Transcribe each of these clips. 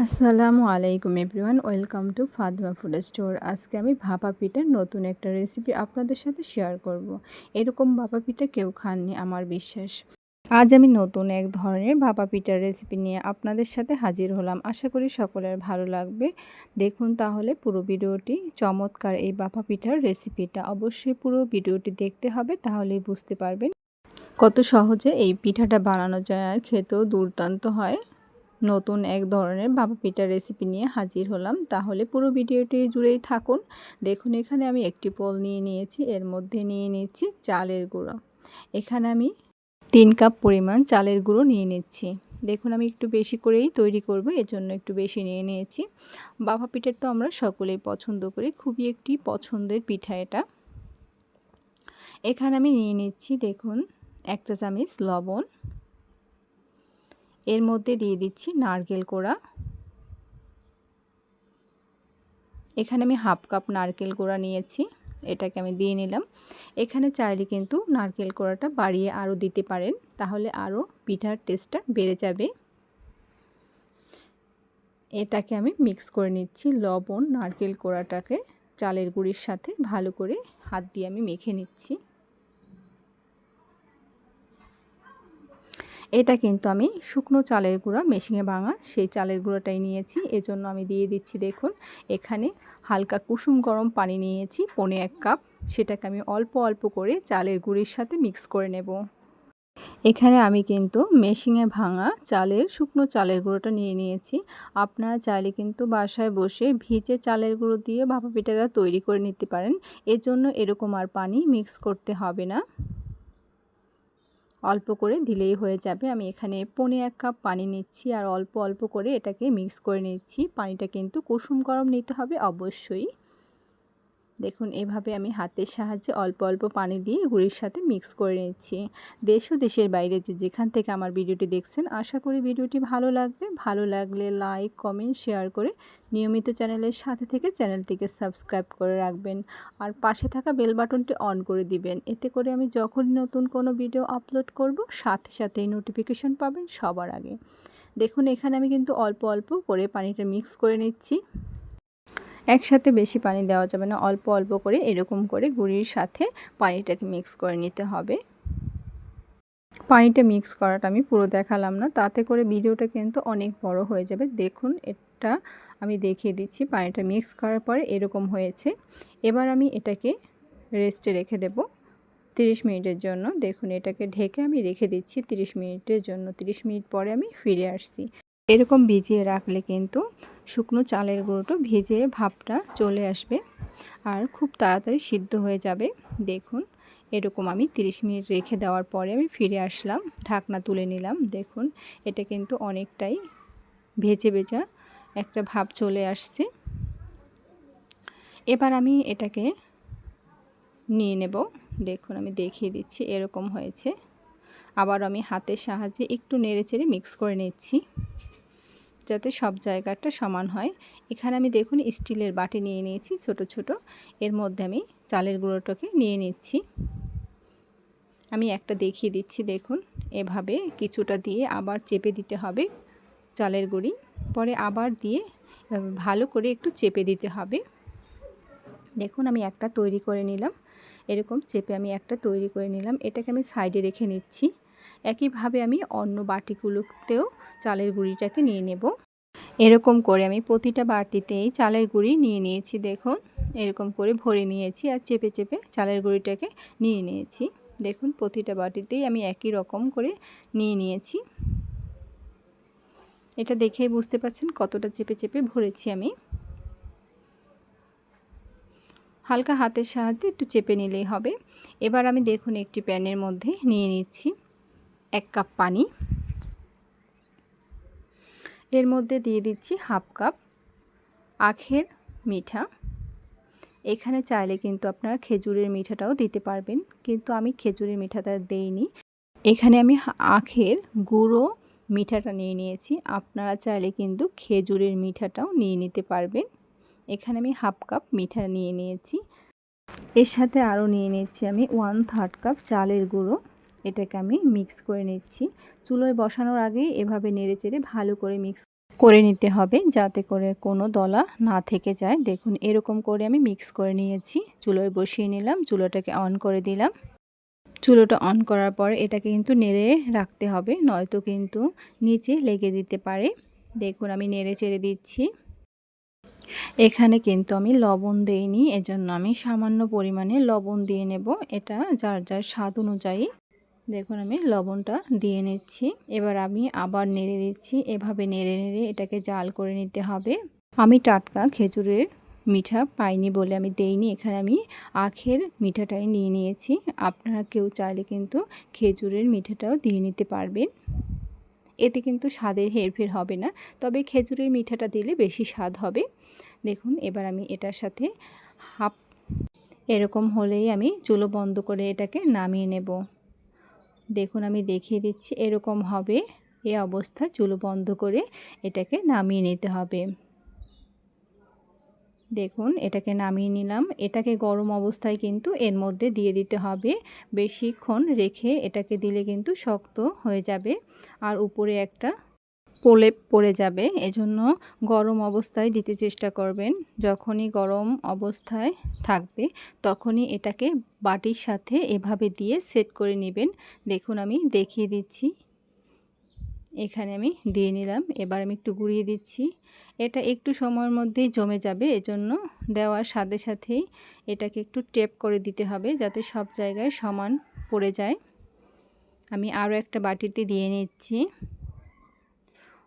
আসসালামু আলাইকুম everyone, welcome to Fadma food store. আজকে আমি ভাপা পিঠার নতুন একটা রেসিপি আপনাদের সাথে শেয়ার করব। এরকম ভাপা পিঠা কেউ খাননি, আমার বিশ্বাস। আজ আমি নতুন এক ধরনের ভাপা পিঠার রেসিপি নিয়ে আপনাদের সাথে হাজির হলাম। আশা করি সকলের ভালো লাগবে। দেখুন তাহলে পুরো ভিডিওটি। চমৎকার এই ভাপা পিঠার রেসিপিটা অবশ্যই পুরো ভিডিওটি দেখতে হবে, তাহলেই বুঝতে পারবেন। কত সহজে এই পিঠাটা বানানো যায় আর খেতেও দুর্দান্ত হয়। নতুন এক ধরনের বাবা পিঠার রেসিপি নিয়ে হাজির হলাম। তাহলে পুরো ভিডিওটি জুড়েই থাকুন। দেখুন, এখানে আমি একটি পোল নিয়ে নিয়েছি। এর মধ্যে নিয়ে নিচ্ছি চালের গুঁড়ো। এখানে আমি তিন কাপ পরিমাণ চালের গুঁড়ো নিয়ে নিচ্ছি। দেখুন, আমি একটু বেশি করেই তৈরি করব, এজন্য একটু বেশি নিয়ে নিয়েছি। বাবা পিঠার তো আমরা সকলেই পছন্দ করি, খুবই একটি পছন্দের পিঠা এটা। এখানে আমি নিয়ে নিচ্ছি, দেখুন একটা চামিচ লবণ। এর মধ্যে দিয়ে দিচ্ছি নারকেল কোড়া। এখানে আমি হাফ কাপ নারকেল কোড়া নিয়েছি, এটাকে আমি দিয়ে নিলাম। এখানে চাইলে কিন্তু নারকেল কোড়াটা বাড়িয়ে আরও দিতে পারেন, তাহলে আরও পিঠার টেস্টটা বেড়ে যাবে। এটাকে আমি মিক্স করে নিচ্ছি লবণ, নারকেল কোড়াটাকে, চালের গুঁড়ির সাথে ভালো করে হাত দিয়ে আমি মেখে নিচ্ছি। এটা কিন্তু আমি শুকনো চালের গুঁড়া, মেশিনে ভাঙা সেই চালের গুঁড়োটাই নিয়েছি। এজন্য আমি দিয়ে দিচ্ছি দেখুন, এখানে হালকা কুসুম গরম পানি নিয়েছি, পনে এক কাপ। সেটাকে আমি অল্প অল্প করে চালের গুঁড়ির সাথে মিক্স করে নেব। এখানে আমি কিন্তু মেশিনে ভাঙা চালের, শুকনো চালের গুঁড়োটা নিয়ে নিয়েছি। আপনারা চাইলে কিন্তু বাসায় বসে ভিজে চালের গুঁড়ো দিয়ে ভাপা পিঠাটা তৈরি করে নিতে পারেন। এজন্য এরকম আর পানি মিক্স করতে হবে না। অল্প করে দিলেই হয়ে যাবে। আমি এখানে পনে এক কাপ পানি নিচ্ছি আর অল্প অল্প করে এটাকে মিক্স করে নিচ্ছি। পানিটা কিন্তু কুসুম গরম নিতে হবে অবশ্যই। দেখুন, এভাবে আমি হাতের সাহায্যে অল্প অল্প পানি দিয়ে গুড়ির সাথে মিক্স করে নিচ্ছি। দেশ ও দেশের বাইরে যে যেখান থেকে আমার ভিডিওটি দেখছেন, আশা করি ভিডিওটি ভালো লাগবে। ভালো লাগলে লাইক, কমেন্ট, শেয়ার করে নিয়মিত চ্যানেলের সাথে থেকে চ্যানেলটিকে সাবস্ক্রাইব করে রাখবেন। আর পাশে থাকা বেল বাটনটি অন করে দিবেন। এতে করে আমি যখন নতুন কোনো ভিডিও আপলোড করব, সাথে সাথেই নোটিফিকেশন পাবেন সবার আগে। দেখুন, এখানে আমি কিন্তু অল্প অল্প করে পানিটা মিক্স করে নিচ্ছি। একসাথে বেশি পানি দেওয়া যাবে না। অল্প অল্প করে এরকম করে গুড়ির সাথে পানিটাকে মিক্স করে নিতে হবে। পানিটা মিক্স করাটা আমি পুরো দেখালাম না। তাতে করে ভিডিওটা কিন্তু অনেক বড় হয়ে যাবে। দেখুন, এটা আমি দেখিয়ে দিচ্ছি। পানিটা মিক্স করার পরে এরকম হয়েছে। এবার আমি এটাকে রেস্টে রেখে দেব 30 মিনিটের জন্য। দেখুন, এটাকে ঢেকে আমি রেখে দিচ্ছি 30 মিনিটের জন্য। 30 মিনিট পরে আমি ফিরে আসছি। এরকম ভিজিয়ে রাখলে কিন্তু শুকনো চালের গুঁড়োটা ভেজে ভাবটা চলে আসবে আর খুব তাড়াতাড়ি সিদ্ধ হয়ে যাবে। দেখুন, এরকম আমি 30 মিনিট রেখে দেওয়ার পরে আমি ফিরে আসলাম, ঢাকনা তুলে নিলাম। দেখুন, এটা কিন্তু অনেকটাই ভেজে ভেজা একটা ভাব চলে আসছে। এবার আমি এটাকে নিয়ে নেব। দেখুন, আমি দেখিয়ে দিচ্ছি, এরকম হয়েছে। আবার আমি হাতের সাহায্যে একটু নেড়ে চেড়ে মিক্স করে নিচ্ছি। যাতে সব জায়গাটা সমান হয়। এখানে আমি দেখুন স্টিলের বাটি নিয়ে নিয়েছি ছোট ছোট। এর মধ্যে আমি চালের গুঁড়োটাকে নিয়ে নিচ্ছি। আমি একটা দেখিয়ে দিচ্ছি, দেখুন। এভাবে কিছুটা দিয়ে আবার চেপে দিতে হবে চালের গুঁড়ি। পরে আবার দিয়ে ভালো করে একটু চেপে দিতে হবে। দেখুন আমি একটা তৈরি করে নিলাম। এরকম চেপে আমি একটা তৈরি করে নিলাম। এটাকে আমি সাইডে রেখে নিচ্ছি। একইভাবে আমি অন্য বাটিগুলোতেও চালের গুঁড়িটাকে নিয়ে নেব। এরকম করে আমি প্রতিটা বাটিতেই চালের গুঁড়ি নিয়ে নিয়েছি, দেখুন। এরকম করে ভরে নিয়েছি আর চেপে চেপে চালের গুঁড়িটাকে নিয়ে নিয়েছি। দেখুন, প্রতিটা বাটিতেই আমি একই রকম করে নিয়ে নিয়েছি। এটা দেখেই বুঝতে পারছেন কতটা চেপে চেপে ভরেছি আমি। হালকা হাতের সাহায্যে একটু চেপে নিলেই হবে। এবার আমি দেখুন একটি প্যানের মধ্যে নিয়ে নিচ্ছি এক কাপ পানি। এর মধ্যে দিয়ে দিচ্ছি হাফ কাপ আখের মিঠা। এখানে চাইলে কিন্তু আপনারা খেজুরের মিঠাটাও দিতে পারবেন, কিন্তু আমি খেজুরের মিঠাটা দেইনি। এখানে আমি আখের গুঁড়ো মিঠাটা নিয়ে নিয়েছি। আপনারা চাইলে কিন্তু খেজুরের মিঠাটাও নিয়ে নিতে পারবেন। এখানে আমি হাফ কাপ মিঠা নিয়ে নিয়েছি। এর সাথে আরও নিয়ে নিচ্ছি আমি ওয়ান থার্ড কাপ চালের গুঁড়ো। এটাকে আমি মিক্স করে নিচ্ছি। চুলোয় বসানোর আগেই এভাবে নেড়ে চেড়ে ভালো করে মিক্স করে নিতে হবে যাতে করে কোনো দলা না থেকে যায়। দেখুন, এরকম করে আমি মিক্স করে নিয়েছি। চুলোয় বসিয়ে নিলাম, চুলোটাকে অন করে দিলাম। চুলোটা অন করার পরে এটাকে কিন্তু নেড়ে রাখতে হবে, নয়তো কিন্তু নিচে লেগে দিতে পারে। দেখুন, আমি নেড়ে চেড়ে দিচ্ছি। এখানে কিন্তু আমি লবণ দিইনি, এজন্য আমি সামান্য পরিমাণে লবণ দিয়ে নেব। এটা যার যার স্বাদ অনুযায়ী। দেখুন, আমি লবণটা দিয়ে নিচ্ছি। এবার আমি আবার নেড়ে দিচ্ছি। এভাবে নেড়ে নেড়ে এটাকে জাল করে নিতে হবে। আমি টাটকা খেজুরের মিঠা পাইনি বলে আমি দেইনি। এখানে আমি আখের মিঠাটাই নিয়ে নিয়েছি। আপনারা কেউ চাইলে কিন্তু খেজুরের মিঠাটাও দিয়ে নিতে পারবেন। এতে কিন্তু স্বাদের হেরফের হবে না, তবে খেজুরের মিঠাটা দিলে বেশি স্বাদ হবে। দেখুন, এবার আমি এটার সাথে হাফ, এরকম হলেই আমি চুলো বন্ধ করে এটাকে নামিয়ে নেব। দেখুন, আমি দেখিয়ে দিচ্ছি। এরকম হবে। এ অবস্থা, চুল বন্ধ করে এটাকে নামিয়ে নিতে হবে। দেখুন, এটাকে নামিয়ে নিলাম। এটাকে গরম অবস্থায় কিন্তু এর মধ্যে দিয়ে দিতে হবে। বেশিক্ষণ রেখে এটাকে দিলে কিন্তু শক্ত হয়ে যাবে। আর উপরে একটা প্রলেপ পড়ে যাবে। এজন্য গরম অবস্থায় দিতে চেষ্টা করবেন। যখনই গরম অবস্থায় থাকবে, তখনই এটাকে বাটির সাথে এভাবে দিয়ে সেট করে নেবেন। দেখুন, আমি দেখিয়ে দিচ্ছি। এখানে আমি দিয়ে নিলাম। এবার আমি একটু গুঁড়িয়ে দিচ্ছি। এটা একটু সময়ের মধ্যেই জমে যাবে। এজন্য দেওয়ার সাথে সাথেই এটাকে একটু টেপ করে দিতে হবে যাতে সব জায়গায় সমান পড়ে যায়। আমি আরও একটা বাটিতে দিয়ে নিচ্ছি।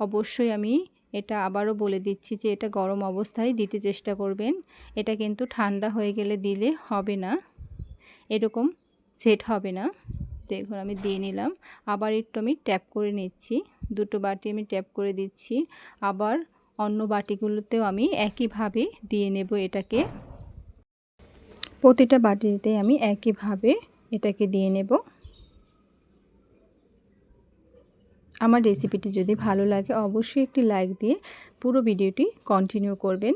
অবশ্যই আমি এটা আবারও বলে দিচ্ছি যে এটা গরম অবস্থায় দিতে চেষ্টা করবেন। এটা কিন্তু ঠান্ডা হয়ে গেলে দিলে হবে না। এরকম সেট হবে না। দেখুন, আমি দিয়ে নিলাম। আবার একটু আমি ট্যাপ করে নিচ্ছি। দুটো বাটি আমি ট্যাপ করে দিচ্ছি। আবার অন্য বাটিগুলোতেও আমি একইভাবে দিয়ে নেব এটাকে। প্রতিটা বাটিতে আমি একইভাবে এটাকে দিয়ে নেব। আমার রেসিপিটি যদি ভালো লাগে, অবশ্যই একটি লাইক দিয়ে পুরো ভিডিওটি কন্টিনিউ করবেন।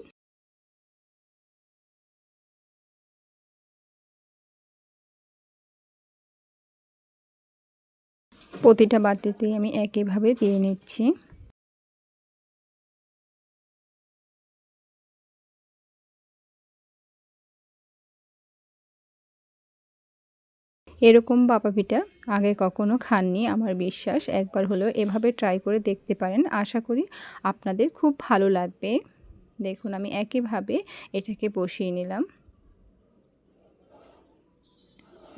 প্রতিটা বাতিতেই আমি একইভাবে দিয়ে নিচ্ছি। এরকম বাপা পিঠা আগে কখনো খাননি, আমার বিশ্বাস। একবার হলেও এভাবে ট্রাই করে দেখতে পারেন। আশা করি আপনাদের খুব ভালো লাগবে। দেখুন, আমি একইভাবে এটাকে বসিয়ে নিলাম।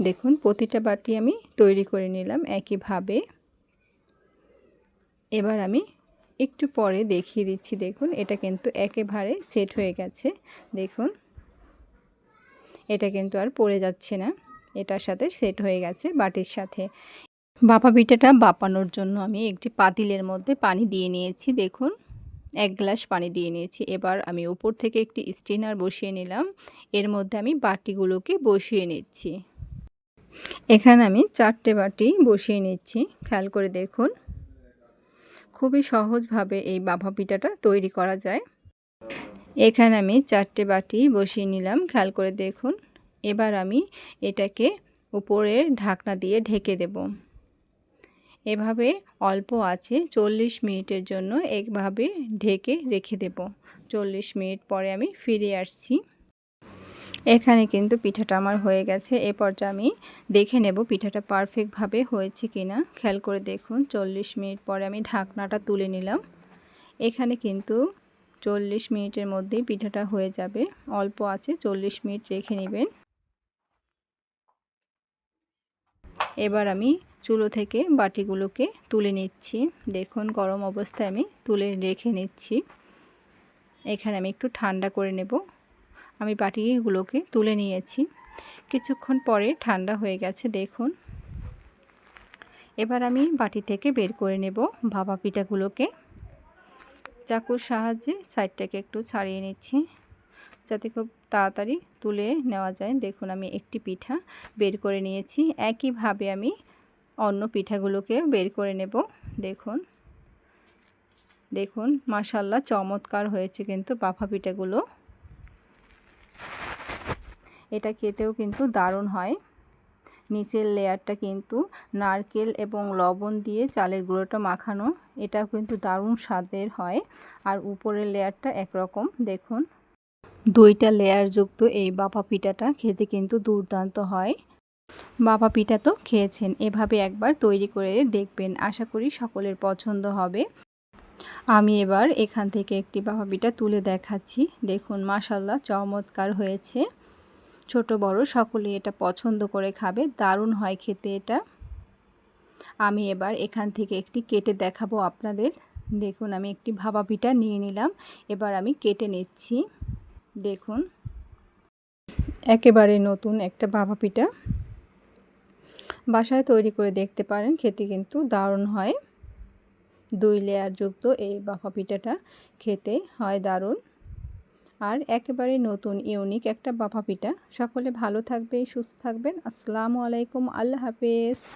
দেখুন, প্রতিটা বাটি আমি তৈরি করে নিলাম একইভাবে। এবার আমি একটু পরে দেখিয়ে দিচ্ছি। দেখুন, এটা কিন্তু একেবারে সেট হয়ে গেছে। দেখুন, এটা কিন্তু আর পড়ে যাচ্ছে না। এটার সাথে সেট হয়ে গেছে বাটির সাথে। বাপা পিঠাটা বাপানোর জন্য আমি একটি পাতিলের মধ্যে পানি দিয়ে নিয়েছি, দেখুন। এক গ্লাস পানি দিয়ে নিয়েছি। এবার আমি উপর থেকে একটি স্টিনার বসিয়ে নিলাম। এর মধ্যে আমি বাটিগুলোকে বসিয়ে নিচ্ছি। এখানে আমি চারটে বাটি বসিয়ে নিচ্ছি। খেয়াল করে দেখুন। খুবই সহজভাবে এই বাভা পিঠাটা তৈরি করা যায়। এখানে আমি চারটে বাটি বসিয়ে নিলাম। খেয়াল করে দেখুন। এবার আমি এটাকে উপরের ঢাকনা দিয়ে ঢেকে দেব। এভাবে অল্প আছে, চল্লিশ মিনিটের জন্য একভাবে ঢেকে রেখে দেব। চল্লিশ মিনিট পরে আমি ফিরে আসছি। এখানে কিন্তু পিঠাটা আমার হয়ে গেছে। এ পর্যায়ে আমি দেখে নেব পিঠাটা পারফেক্টভাবে হয়েছে কিনা। খেয়াল করে দেখুন, চল্লিশ মিনিট পরে আমি ঢাকনাটা তুলে নিলাম। এখানে কিন্তু চল্লিশ মিনিটের মধ্যেই পিঠাটা হয়ে যাবে। অল্প আছে, চল্লিশ মিনিট রেখে নেবেন। এবার আমি চুলো থেকে বাটিগুলোকে তুলে নিচ্ছি। দেখুন, গরম অবস্থায় আমি তুলে রেখে নিচ্ছি। এখানে আমি একটু ঠান্ডা করে নেব। আমি বাটিগুলোকে তুলে নিয়েছি। কিছুক্ষণ পরে ঠান্ডা হয়ে গেছে, দেখুন। এবার আমি বাটি থেকে বের করে নেব ভাপা পিঠাগুলোকে। চাকুর সাহায্যে সাইডটাকে একটু ছাড়িয়ে নিচ্ছি। যাতে খুব তাড়াতাড়ি তুলে নেওয়া যায়। দেখুন, আমি একটি পিঠা বের করে নিয়েছি। একইভাবে আমি অন্য পিঠাগুলোকে বের করে নেব। দেখুন দেখুন মাসাল্লাহ চমৎকার হয়েছে কিন্তু বাফা পিঠাগুলো। এটা খেতেও কিন্তু দারুণ হয়। নিচের লেয়ারটা কিন্তু নারকেল এবং লবণ দিয়ে চালের গুঁড়োটা মাখানো এটা কিন্তু দারুণ স্বাদের হয়। আর উপরের লেয়ারটা একরকম। দেখুন দুইটা লেয়ার যুক্ত এই বাপা পিঠাটা খেতে কিন্তু দুর্দান্ত হয়। বাবা পিঠা তো খেয়েছেন, এভাবে একবার তৈরি করে দেখবেন, আশা করি সকলের পছন্দ হবে। আমি এবার এখান থেকে একটি বাবা পিঠা তুলে দেখাচ্ছি। দেখুন মাসাল্লাহ চমৎকার হয়েছে। ছোট, বড়, সকলে এটা পছন্দ করে খাবে, দারুণ হয় খেতে এটা। আমি এবার এখান থেকে একটি কেটে দেখাবো আপনাদের। দেখুন, আমি একটি ভাবা পিঠা নিয়ে নিলাম, এবার আমি কেটে নিচ্ছি। দেখুন। একেবারে নতুন একটা ভাবা পিঠা। বাসায় তৈরি করে দেখতে পারেন, খেতে কিন্তু দারুণ হয়। দুই লেয়ার যুক্ত এই বাফা পিঠাটা খেতে হয় দারুণ। আর একেবারে নতুন ইউনিক একটা বাফা পিঠা। সকলে ভালো থাকবে সুস্থ থাকবেন। আসসালামু আলাইকুম, আল্লাহ হাফেজ।